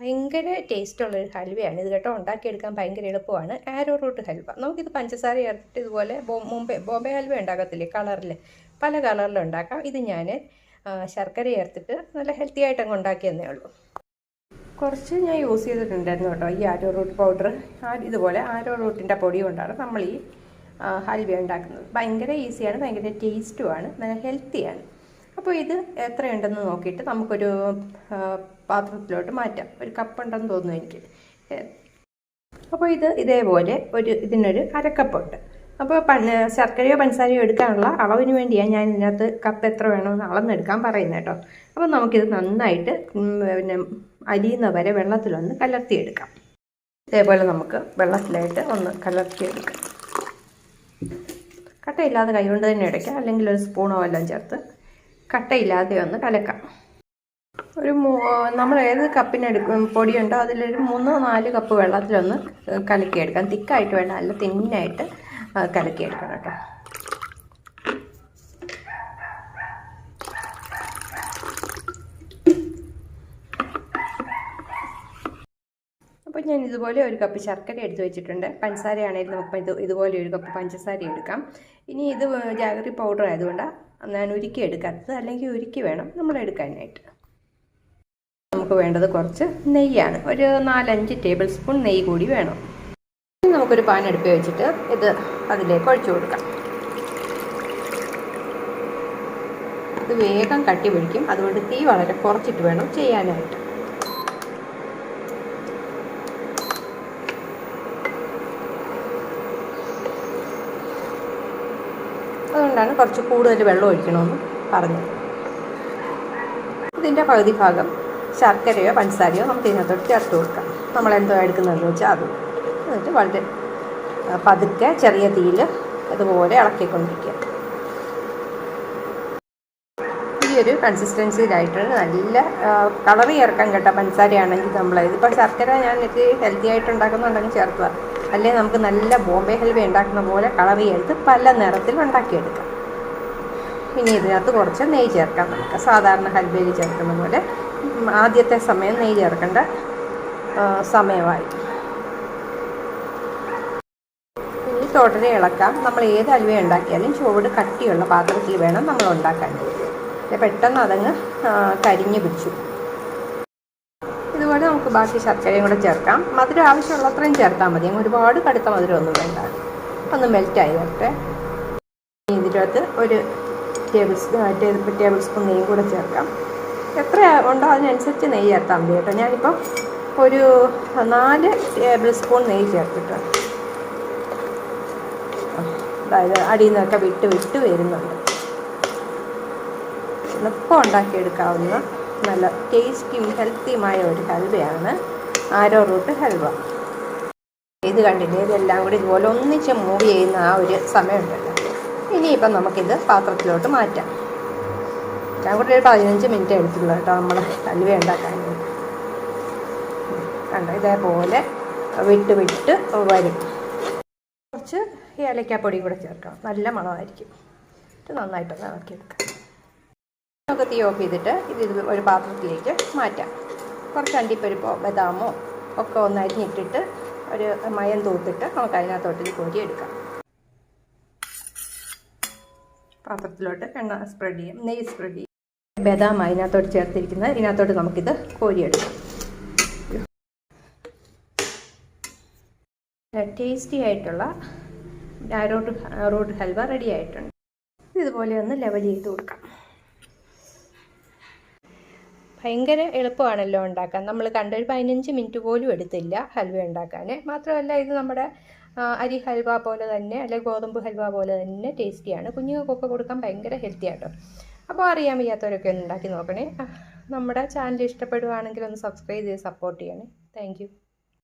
ഭയങ്കര ടേസ്റ്റുള്ളൊരു ഹൽവയാണ് ഇത് കേട്ടോ. ഉണ്ടാക്കിയെടുക്കാൻ ഭയങ്കര എളുപ്പമാണ്. Arrowroot halwa. നമുക്കിത് പഞ്ചസാര ചേർത്തിട്ട് ഇതുപോലെ ബോ- മുമ്പേ ബോംബെ ഹൽവ ഉണ്ടാക്കത്തില്ലേ? കളറിൽ പല കളറിൽ ഉണ്ടാക്കാം. ഇത് ഞാൻ ശർക്കര ചേർത്തിട്ട് നല്ല ഹെൽത്തി ആയിട്ട് അങ്ങ് ഉണ്ടാക്കിയെന്നേ ഉള്ളൂ. കുറച്ച് ഞാൻ യൂസ് ചെയ്തിട്ടുണ്ടായിരുന്നു കേട്ടോ ഈ ആരോ റൂട്ട് പൗഡർ ഇതുപോലെ ആരോ റൂട്ടിന്റെ പൊടി കൊണ്ടാണ് നമ്മൾ ഈ ഹൽവ ഉണ്ടാക്കുന്നത്. ഭയങ്കര ഈസിയാണ് ഭയങ്കര ടേസ്റ്റുമാണ് നല്ല ഹെൽത്തിയാണ് അപ്പോൾ ഇത് എത്രയുണ്ടെന്ന് നോക്കിയിട്ട് നമുക്കൊരു പാത്രത്തിലോട്ട് മാറ്റാം. ഒരു കപ്പ് ഉണ്ടെന്ന് തോന്നുന്നു എനിക്ക്. അപ്പോൾ ഇത് ഇതേപോലെ ഒരു ഇതിനൊരു അരക്കപ്പുണ്ട് അപ്പോൾ പണ് ശർക്കരയോ പഞ്ചസാരയോ എടുക്കാനുള്ള അളവിന് വേണ്ടിയാണ് ഞാൻ ഇതിനകത്ത് കപ്പ് എത്ര വേണമെന്ന് അളന്നെടുക്കാൻ പറയുന്നത് കേട്ടോ. അപ്പോൾ നമുക്കിത് നന്നായിട്ട് പിന്നെ അലിയുന്ന വരെ വെള്ളത്തിലൊന്ന് കലർത്തിയെടുക്കാം. ഇതേപോലെ നമുക്ക് വെള്ളത്തിലായിട്ട് ഒന്ന് കലർത്തിയെടുക്കാം. കട്ടയില്ലാതെ കൈകൊണ്ട് തന്നെ ഇടയ്ക്കാം അല്ലെങ്കിൽ ഒരു സ്പൂണോ എല്ലാം ചേർത്ത് കട്ടയില്ലാതെ ഒന്ന് കലക്കാം. ഒരു നമ്മൾ ഏത് കപ്പിനെടുക്കും പൊടിയുണ്ടോ അതിലൊരു മൂന്നോ നാല് കപ്പ് വെള്ളത്തിലൊന്ന് കലക്കിയെടുക്കാം. തിക്കായിട്ട് വേണ്ട നല്ല തിന്നായിട്ട് കലക്കിയെടുക്കണം കേട്ടോ. അപ്പോൾ ഞാൻ ഇതുപോലെ ഒരു കപ്പ് ശർക്കര എടുത്ത് വെച്ചിട്ടുണ്ട്. പഞ്ചസാരയാണെങ്കിൽ നമുക്ക് ഇത് ഇതുപോലെ ഒരു കപ്പ് പഞ്ചസാര എടുക്കാം. ഇനി ഇത് ജാഗറി പൗഡർ ആയതുകൊണ്ടാണ് ഞാൻ ഉരുക്കി എടുക്കാത്തത് അല്ലെങ്കിൽ ഉരുക്കി വേണം. നമ്മൾ എടുക്കാനായിട്ട്. നമുക്ക് വേണ്ടത് കുറച്ച് നെയ്യാണ്. ഒരു നാലഞ്ച് ടേബിൾ സ്പൂൺ നെയ്യ് കൂടി വേണം. നമുക്കൊരു പാൻ അടുപ്പ് വെച്ചിട്ട് ഇത് അതിലേക്ക് ഒഴിച്ചു കൊടുക്കാം. ഇത് വേഗം കട്ടി പിടിക്കും. അതുകൊണ്ട് തീ വളരെ കുറച്ചിട്ട് വേണം ചെയ്യാനായിട്ട്. അതുകൊണ്ടാണ് കുറച്ച് കൂടുതൽ വെള്ളം ഒഴിക്കണമെന്ന് പറഞ്ഞത്. ഇതിന്റെ പകുതി ഭാഗം ശർക്കരയോ പഞ്ചസാരയോ നമുക്ക് ഇതിനകത്തോട്ട് ചേർത്ത് കൊടുക്കാം. നമ്മൾ എന്തോ എടുക്കുന്നതെന്ന് വെച്ചാൽ അത്. എന്നിട്ട് വളരെ പതുക്കെ ചെറിയ തീയിൽ ഇതുപോലെ ഇളക്കിക്കൊണ്ടിരിക്കുക. ഈ ഒരു കൺസിസ്റ്റൻസിയിലായിട്ട് നല്ല കളറി ഇറക്കാൻ കേട്ടോ പഞ്ചസാരയാണെങ്കിൽ നമ്മൾ ഇതിപ്പോൾ ശർക്കര ഞാൻ ഇത് ഹെൽത്തി ആയിട്ട് ഉണ്ടാക്കുന്നുണ്ടെങ്കിൽ ചേർക്കുക അല്ലെങ്കിൽ നമുക്ക് നല്ല ബോംബെ ഹൽവ ഉണ്ടാക്കുന്ന പോലെ കളർ എടുത്ത് പല നിറത്തിൽ ഉണ്ടാക്കിയെടുക്കാം. ഇനി ഇതിനകത്ത് കുറച്ച് നെയ്യ് ചേർക്കാം. നമുക്ക് സാധാരണ ഹൽവയിൽ ചേർക്കുന്ന പോലെ ആദ്യത്തെ സമയം നെയ്യ് ചേർക്കേണ്ട സമയമായി. ഇനി ടോട്ടലി ഇളക്കാം. നമ്മൾ ഏത് ഹൽവ ഉണ്ടാക്കിയാലും ചുവട് കട്ടിയുള്ള പാത്രത്തിൽ വേണം നമ്മൾ ഉണ്ടാക്കാൻ. പെട്ടെന്ന് അതങ്ങ് കരിഞ്ഞു പിടിച്ചു. നമുക്ക് ബാക്കി ശർക്കരയും കൂടെ ചേർക്കാം. മധുരം ആവശ്യമുള്ളത്രയും ചേർത്താൽ മതി. ഒരുപാട് കടുത്ത മധുരമൊന്നും വേണ്ട. ഒന്ന് മെൽറ്റായി വരട്ടെ. ഇതിനകത്ത് ഒരു ടേബിൾ സ്പൂൺ ടേബിൾ സ്പൂൺ നെയ്യും കൂടെ ചേർക്കാം. എത്ര ഉണ്ടോ അതിനനുസരിച്ച് നെയ്യ് ചേർത്താൽ മതി കേട്ടോ. ഞാനിപ്പോൾ ഒരു നാല് ടേബിൾ സ്പൂൺ നെയ്യ് ചേർത്തിട്ട്. അതായത് അടിയിൽ നിന്നൊക്കെ വിട്ട് വിട്ട് വരുന്നുണ്ട്. എളുപ്പം ഉണ്ടാക്കിയെടുക്കാവുന്ന നല്ല ടേസ്റ്റിയും ഹെൽത്തിയുമായ ഒരു ഹൽവയാണ് ആരോ റൂട്ട് ഹൽവ. ഇത് കണ്ടില്ലേ? ഇതെല്ലാം കൂടി ഇതുപോലെ ഒന്നിച്ച് മൂവ് ചെയ്യുന്ന ആ ഒരു സമയമുണ്ടല്ലോ. ഇനിയിപ്പം നമുക്കിത് പാത്രത്തിലോട്ട് മാറ്റാം. ഞാൻ കൂടെ ഒരു പതിനഞ്ച് മിനിറ്റ് എടുത്തുള്ളൂ കേട്ടോ നമ്മൾ ഹൽവ ഉണ്ടാക്കാൻ കണ്ടോ? ഇതേപോലെ വിട്ട് വിട്ട് വരും. കുറച്ച് ഏലക്കാപ്പൊടി കൂടെ ചേർക്കണം നല്ല മണമായിരിക്കും. ഇത് നന്നായിട്ടൊന്ന് ഇളക്കിയെടുക്കാം. നമുക്ക് തീ ഓഫ് ചെയ്തിട്ട് ഇത് ഒരു പാത്രത്തിലേക്ക് മാറ്റാം. കുറച്ച് അണ്ടിപ്പരിപ്പോ ബദാമോ ഒക്കെ ഒന്ന് അരിഞ്ഞിട്ടിട്ട് ഒരു മയം തൂത്തിട്ട് നമുക്ക് അതിനകത്തോട്ട് കോരി എടുക്കാം. പാത്രത്തിലോട്ട് എണ്ണ സ്പ്രെഡ് ചെയ്യാം നെയ്യ് സ്പ്രെഡ് ചെയ്യാം. ബദാം അതിനകത്തോട്ട് ചേർത്തിരിക്കുന്നത് ഇതിനകത്തോട്ട് നമുക്കിത് കോരിയെടുക്കാം ടേസ്റ്റി ആയിട്ടുള്ള ഡയറോട്ട് റോട്ട് ഹൽവ റെഡി ആയിട്ടുണ്ട്. ഇതുപോലെ ഒന്ന് ലെവൽ ചെയ്ത് കൊടുക്കാം. ഭയങ്കര എളുപ്പമാണല്ലോ ഉണ്ടാക്കാൻ. നമ്മൾ കണ്ടൊരു പതിനഞ്ച് മിനിറ്റ് പോലും എടുത്തില്ല ഹൽവ ഉണ്ടാക്കാൻ. മാത്രമല്ല ഇത് നമ്മുടെ അരി ഹൽവ പോലെ തന്നെ അല്ലെങ്കിൽ ഗോതമ്പ് ഹൽവ പോലെ തന്നെ ടേസ്റ്റിയാണ് കുഞ്ഞുങ്ങൾക്കൊക്കെ കൊടുക്കാൻ ഭയങ്കര ഹെൽത്തി ആട്ടോ. അപ്പോൾ അറിയാൻ വയ്യാത്തവരൊക്കെ ഒന്ന് ഉണ്ടാക്കി നോക്കണേ. നമ്മുടെ ചാനൽ ഇഷ്ടപ്പെടുവാണെങ്കിൽ ഒന്ന് സബ്സ്ക്രൈബ് ചെയ്ത് സപ്പോർട്ട് ചെയ്യണേ. താങ്ക്